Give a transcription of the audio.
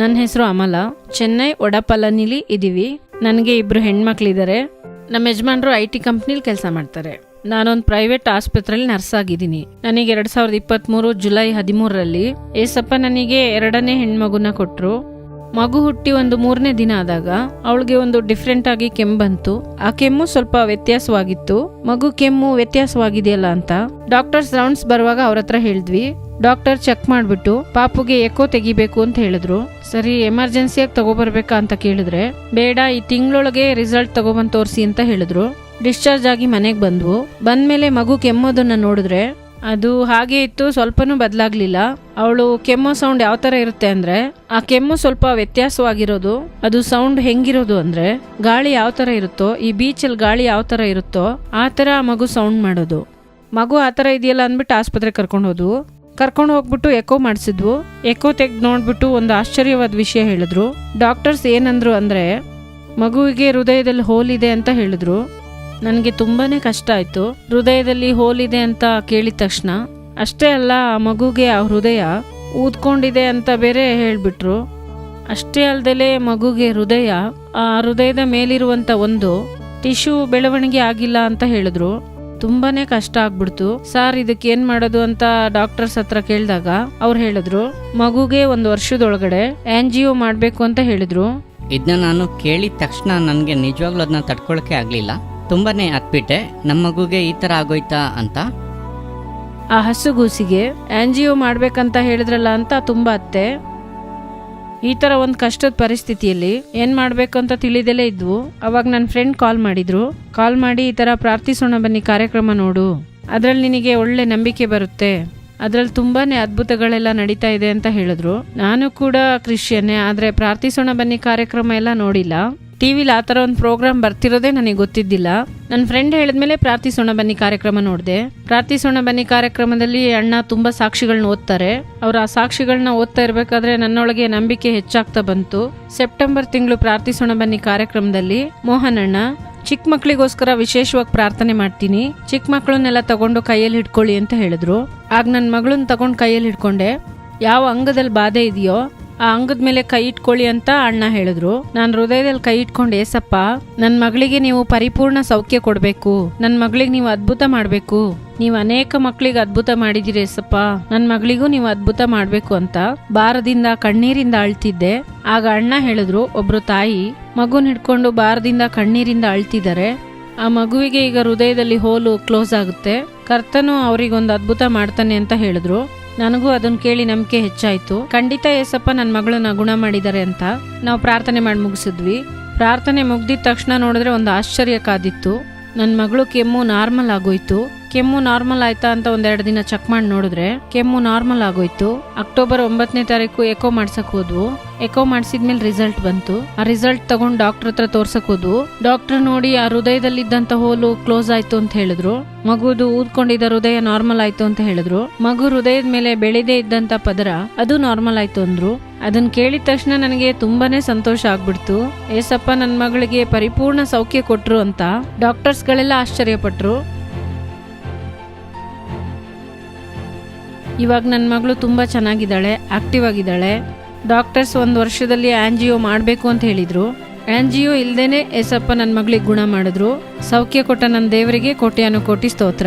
ನನ್ನ ಹೆಸರು ಅಮಲ. ಚೆನ್ನೈ ಒಡಪಲನಿಲಿ ಇದ್ದೀವಿ ನನಗೆ ಇಬ್ಬರು ಹೆಣ್ಮಕ್ಳಿದ್ದಾರೆ ನಮ್ಮ ಯಜಮಾನ್ರು ಐ ಟಿ ಕಂಪ್ನಿಲಿ ಕೆಲಸ ಮಾಡ್ತಾರೆ. ನಾನೊಂದು ಪ್ರೈವೇಟ್ ಆಸ್ಪತ್ರೆಯಲ್ಲಿ ನರ್ಸ್ ಆಗಿದ್ದೀನಿ. ನನಗೆ ಎರಡ್ ಸಾವಿರದ ಇಪ್ಪತ್ತ್ಮೂರು ಜುಲೈ ಹದಿಮೂರರಲ್ಲಿ ಏಸಪ್ಪ ನನಗೆ ಎರಡನೇ ಹೆಣ್ಮಗುನ ಕೊಟ್ಟರು ಮಗು ಹುಟ್ಟಿ ಒಂದು ಮೂರನೇ ದಿನ ಆದಾಗ ಅವಳಿಗೆ ಒಂದು ಡಿಫ್ರೆಂಟ್ ಆಗಿ ಕೆಮ್ಮು ಬಂತು. ಆ ಕೆಮ್ಮು ಸ್ವಲ್ಪ ವ್ಯತ್ಯಾಸವಾಗಿತ್ತು. ಮಗು ಕೆಮ್ಮು ವ್ಯತ್ಯಾಸವಾಗಿದೆಯಲ್ಲ ಅಂತ ಡಾಕ್ಟರ್ಸ್ ರೌಂಡ್ಸ್ ಬರುವಾಗ ಅವ್ರ ಹತ್ರ ಹೇಳಿದ್ವಿ. ಡಾಕ್ಟರ್ ಚೆಕ್ ಮಾಡ್ಬಿಟ್ಟು ಪಾಪುಗೆ ಎಕೋ ತೆಗಿಬೇಕು ಅಂತ ಹೇಳಿದ್ರು. ಸರಿ ಎಮರ್ಜೆನ್ಸಿಯಾಗಿ ತಗೋಬರ್ಬೇಕಾ ಅಂತ ಕೇಳಿದ್ರೆ, ಬೇಡ, ಈ ತಿಂಗಳೊಳಗೆ ರಿಸಲ್ಟ್ ತಗೋಬಂದು ತೋರಿಸಿ ಅಂತ ಹೇಳಿದ್ರು. ಡಿಸ್ಚಾರ್ಜ್ ಆಗಿ ಮನೆಗೆ ಬಂದ್ವು. ಮೇಲೆ ಮಗು ಕೆಮ್ಮೋದನ್ನ ನೋಡಿದ್ರೆ, ಅದು ಹಾಗೆ ಇತ್ತು, ಸ್ವಲ್ಪನೂ ಬದಲಾಗ್ಲಿಲ್ಲ. ಅವಳು ಕೆಮ್ಮೋ ಸೌಂಡ್ ಯಾವ ತರ ಇರುತ್ತೆ ಅಂದ್ರೆ, ಆ ಕೆಮ್ಮು ಸ್ವಲ್ಪ ವ್ಯತ್ಯಾಸವಾಗಿರೋದು, ಅದು ಸೌಂಡ್ ಹೆಂಗಿರೋದು ಅಂದ್ರೆ, ಗಾಳಿ ಯಾವ ತರ ಇರುತ್ತೋ, ಈ ಬೀಚಲ್ಲಿ ಗಾಳಿ ಯಾವ ತರ ಇರುತ್ತೋ, ಆ ತರ ಮಗು ಸೌಂಡ್ ಮಾಡೋದು. ಮಗು ಆ ಥರ ಇದೆಯಲ್ಲ ಅಂದ್ಬಿಟ್ಟು ಆಸ್ಪತ್ರೆಗೆ ಕರ್ಕೊಂಡು ಹೋದ್ವು. ಕರ್ಕೊಂಡು ಹೋಗ್ಬಿಟ್ಟು ಎಕೋ ಮಾಡಿಸಿದ್ವು. ಎಕೋ ತೆಗೆದು ನೋಡ್ಬಿಟ್ಟು ಒಂದು ಆಶ್ಚರ್ಯವಾದ ವಿಷಯ ಹೇಳಿದ್ರು. ಡಾಕ್ಟರ್ಸ್ ಏನಂದ್ರು ಅಂದ್ರೆ, ಮಗುವಿಗೆ ಹೃದಯದಲ್ಲಿ ಹೋಲ್ ಇದೆ ಅಂತ ಹೇಳಿದ್ರು. ನನಗೆ ತುಂಬಾನೇ ಕಷ್ಟ ಆಯಿತು. ಹೃದಯದಲ್ಲಿ ಹೋಲ್ ಇದೆ ಅಂತ ಕೇಳಿದ ತಕ್ಷಣ, ಅಷ್ಟೇ ಅಲ್ಲ, ಆ ಮಗುಗೆ ಆ ಹೃದಯ ಊದ್ಕೊಂಡಿದೆ ಅಂತ ಬೇರೆ ಹೇಳ್ಬಿಟ್ರು. ಅಷ್ಟೇ ಅಲ್ಲದೆ ಮಗುಗೆ ಹೃದಯ, ಆ ಹೃದಯದ ಮೇಲಿರುವಂತ ಒಂದು ಟಿಶ್ಯೂ ಬೆಳವಣಿಗೆ ಆಗಿಲ್ಲ ಅಂತ ಹೇಳಿದ್ರು. ತುಂಬಾನೇ ಕಷ್ಟ ಆಗ್ಬಿಡ್ತು. ಸರ್ ಇದಕ್ಕೆ ಏನ್ ಮಾಡೋದು ಅಂತ ಡಾಕ್ಟರ್ಸ್ ಹತ್ರ ಕೇಳಿದಾಗ ಅವ್ರು ಹೇಳಿದ್ರು ಮಗುಗೆ ಒಂದು ವರ್ಷದೊಳಗಡೆ ಆಂಜಿಯೋ ಮಾಡ್ಬೇಕು ಅಂತ ಹೇಳಿದ್ರು. ಇದನ್ನ ನಾನು ಕೇಳಿದ ತಕ್ಷಣ ನನಗೆ ನಿಜವಾಗ್ಲೂ ಅದನ್ನ ತಡ್ಕೊಳಕ್ಕೆ ಆಗಲಿಲ್ಲ. ತುಂಬಾನೇ ಅತ್ಬಿಟ್ಟೆ ನಮ್ಮ ಮಗುಗೆ ಈ ಥರ ಆಗೋಯ್ತಾ? ಅಂತ. ಆ ಹಸುಗೂಸಿಗೆ ಆಂಜಿಯೋ ಮಾಡ್ಬೇಕಂತ ಹೇಳಿದ್ರಲ್ಲ ಅಂತ ತುಂಬಾ ಅತ್ತೆ. ಈ ತರ ಒಂದು ಕಷ್ಟದ ಪರಿಸ್ಥಿತಿಯಲ್ಲಿ ಏನ್ ಮಾಡ್ಬೇಕು ಅಂತ ತಿಳಿದಲೇ ಇದ್ವು. ಅವಾಗ ನನ್ನ ಫ್ರೆಂಡ್ ಕಾಲ್ ಮಾಡಿದ್ರು. ಕಾಲ್ ಮಾಡಿ ಈ ತರ ಪ್ರಾರ್ಥಿಸೋಣ ಬನ್ನಿ, ಕಾರ್ಯಕ್ರಮ ನೋಡು. ಅದ್ರಲ್ಲಿ ನಿನಗೆ ಒಳ್ಳೆ ನಂಬಿಕೆ ಬರುತ್ತೆ. ಅದ್ರಲ್ಲಿ ತುಂಬಾನೇ ಅದ್ಭುತಗಳೆಲ್ಲ ನಡೀತಾ ಇದೆ ಅಂತ ಹೇಳಿದ್ರು. ನಾನು ಕೂಡ ಕ್ರಿಶ್ಚಿಯನ್ನೇ, ಆದ್ರೆ ಪ್ರಾರ್ಥಿಸೋಣ ಬನ್ನಿ, ಕಾರ್ಯಕ್ರಮ ಎಲ್ಲ ನೋಡಿಲ್ಲ. ಟಿವಿಲಿ ಆ ಥರ ಒಂದು ಪ್ರೋಗ್ರಾಮ್ ಬರ್ತಿರೋದೇ ನನಗೆ ಗೊತ್ತಿದ್ದಿಲ್ಲ. ನನ್ನ ಫ್ರೆಂಡ್ ಹೇಳಿದ್ಮೇಲೆ ಪ್ರಾರ್ಥಿಸೋಣ ಬನ್ನಿ ಕಾರ್ಯಕ್ರಮ ನೋಡಿದೆ. ಪ್ರಾರ್ಥಿಸೋಣ ಬನ್ನಿ ಕಾರ್ಯಕ್ರಮದಲ್ಲಿ ಅಣ್ಣ ತುಂಬ ಸಾಕ್ಷಿಗಳನ್ನ ಓದ್ತಾರೆ. ಅವರು ಆ ಸಾಕ್ಷಿಗಳನ್ನ ಓದ್ತಾ ಇರಬೇಕಾದ್ರೆ ನನ್ನೊಳಗೆ ನಂಬಿಕೆ ಹೆಚ್ಚಾಗ್ತಾ ಬಂತು. ಸೆಪ್ಟೆಂಬರ್ ತಿಂಗಳು ಪ್ರಾರ್ಥಿಸೋಣ ಬನ್ನಿ ಕಾರ್ಯಕ್ರಮದಲ್ಲಿ ಮೋಹನ್ ಅಣ್ಣ, ಚಿಕ್ಕ ಮಕ್ಕಳಿಗೋಸ್ಕರ ವಿಶೇಷವಾಗಿ ಪ್ರಾರ್ಥನೆ ಮಾಡ್ತೀನಿ. ಚಿಕ್ಕ ಮಕ್ಕಳನ್ನೆಲ್ಲ ತಗೊಂಡು ಕೈಯಲ್ಲಿ ಹಿಡ್ಕೊಳ್ಳಿ ಅಂತ ಹೇಳಿದ್ರು. ಆಗ ನನ್ನ ಮಗಳನ್ನ ತಗೊಂಡು ಕೈಯಲ್ಲಿ ಹಿಡ್ಕೊಂಡೆ. ಯಾವ ಅಂಗದಲ್ಲಿ ಬಾಧೆ ಇದೆಯೋ ಆ ಅಂಗದ ಮೇಲೆ ಕೈ ಇಟ್ಕೊಳ್ಳಿ ಅಂತ ಅಣ್ಣ ಹೇಳಿದ್ರು. ನಾನು ಹೃದಯದಲ್ಲಿ ಕೈ ಇಟ್ಕೊಂಡು ಏಸಪ್ಪ ನನ್ನ ಮಗಳಿಗೆ ನೀವು ಪರಿಪೂರ್ಣ ಸೌಖ್ಯ ಕೊಡಬೇಕು. ನನ್ನ ಮಗಳಿಗೆ ನೀವು ಅದ್ಭುತ ಮಾಡಬೇಕು. ನೀವು ಅನೇಕ ಮಕ್ಕಳಿಗೆ ಅದ್ಭುತ ಮಾಡಿದಿರಿ ಏಸಪ್ಪ ನನ್ನ ಮಗಳಿಗೂ ನೀವು ಅದ್ಭುತ ಮಾಡಬೇಕು ಅಂತ ಭಾರದಿಂದ, ಕಣ್ಣೀರಿಂದ ಅಳ್ತಿದ್ದೆ. ಆಗ ಅಣ್ಣ ಹೇಳಿದ್ರು, ಒಬ್ರು ತಾಯಿ, ಮಗುನ ಹಿಡ್ಕೊಂಡು ಭಾರದಿಂದ, ಕಣ್ಣೀರಿಂದ ಅಳ್ತಿದ್ದಾರೆ. ಆ ಮಗುವಿಗೆ ಈಗ ಹೃದಯದಲ್ಲಿ ಹೋಲು ಕ್ಲೋಸ್ ಆಗುತ್ತೆ. ಕರ್ತನು ಅವರಿಗೊಂದು ಅದ್ಭುತ ಮಾಡ್ತಾನೆ ಅಂತ ಹೇಳಿದ್ರು. ನನಗೂ ಅದನ್ನ ಕೇಳಿ ನಂಬಿಕೆ ಹೆಚ್ಚಾಯ್ತು. ಖಂಡಿತ ಏಸಪ್ಪ ನನ್ನ ಮಗಳನ್ನ ಗುಣ ಮಾಡಿದ್ದಾರೆ ಅಂತ ನಾವು ಪ್ರಾರ್ಥನೆ ಮಾಡಿ ಮುಗಿಸಿದ್ವಿ. ಪ್ರಾರ್ಥನೆ ಮುಗ್ದಿದ ತಕ್ಷಣ ನೋಡಿದ್ರೆ ಒಂದು ಆಶ್ಚರ್ಯ ಕಾದಿತ್ತು. ನನ್ನ ಮಗಳು ಕೆಮ್ಮು ನಾರ್ಮಲ್ ಆಗೋಯ್ತು. ಕೆಮ್ಮು ನಾರ್ಮಲ್ ಆಯ್ತಾ ಅಂತ ಒಂದೆರಡು ದಿನ ಚೆಕ್ ಮಾಡಿ ನೋಡಿದ್ರೆ ಕೆಮ್ಮು ನಾರ್ಮಲ್ ಆಗೋಯ್ತು. ಅಕ್ಟೋಬರ್ ಒಂಬತ್ತನೇ ತಾರೀಕು ಎಕೋ ಮಾಡ್ಸಕ್ ಹೋದ್ವು. ಎಕೋ ಮಾಡಿಸಿದ್ಮೇಲೆ ರಿಸಲ್ಟ್ ಬಂತು. ಆ ರಿಸಲ್ಟ್ ತಗೊಂಡು ಡಾಕ್ಟರ್ ಹತ್ರ ತೋರ್ಸಕ್ ಹೋದ್ವು. ಡಾಕ್ಟರ್ ನೋಡಿ ಆ ಹೃದಯದಲ್ಲಿದ್ದಂತ ಹೋಲು ಕ್ಲೋಸ್ ಆಯ್ತು ಅಂತ ಹೇಳಿದ್ರು. ಮಗುದು ಊದ್ಕೊಂಡಿದ್ದ ಹೃದಯ ನಾರ್ಮಲ್ ಆಯ್ತು ಅಂತ ಹೇಳಿದ್ರು. ಮಗು ಹೃದಯದ ಮೇಲೆ ಬೆಳೆದೇ ಇದ್ದಂತ ಪದರ ಅದು ನಾರ್ಮಲ್ ಆಯ್ತು ಅಂದ್ರು. ಅದನ್ನ ಕೇಳಿದ ತಕ್ಷಣ ನನಗೆ ತುಂಬಾನೇ ಸಂತೋಷ ಆಗ್ಬಿಡ್ತು. ಏಸಪ್ಪ ನನ್ನ ಮಗಳಿಗೆ ಪರಿಪೂರ್ಣ ಸೌಖ್ಯ ಕೊಟ್ರು ಅಂತ. ಡಾಕ್ಟರ್ಸ್ಗಳೆಲ್ಲ ಆಶ್ಚರ್ಯಪಟ್ರು. ಇವಾಗ ನನ್ನ ಮಗಳು ತುಂಬ ಚೆನ್ನಾಗಿದ್ದಾಳೆ ಆಕ್ಟಿವ್ ಆಗಿದ್ದಾಳೆ. ಡಾಕ್ಟರ್ಸ್ ಒಂದು ವರ್ಷದಲ್ಲಿ ಆಂಜಿಯೋ ಮಾಡಬೇಕು ಅಂತ ಹೇಳಿದರು. ಆಂಜಿಯೋ ಇಲ್ಲದೇ ಏಸಪ್ಪ ನನ್ನ ಮಗಳಿಗೆ ಗುಣ ಮಾಡಿದ್ರು. ಸೌಖ್ಯ ಕೊಟ್ಟ ನನ್ನ ದೇವರಿಗೆ ಕೋಟ್ಯಾನು ಕೋಟಿ ಸ್ತೋತ್ರ.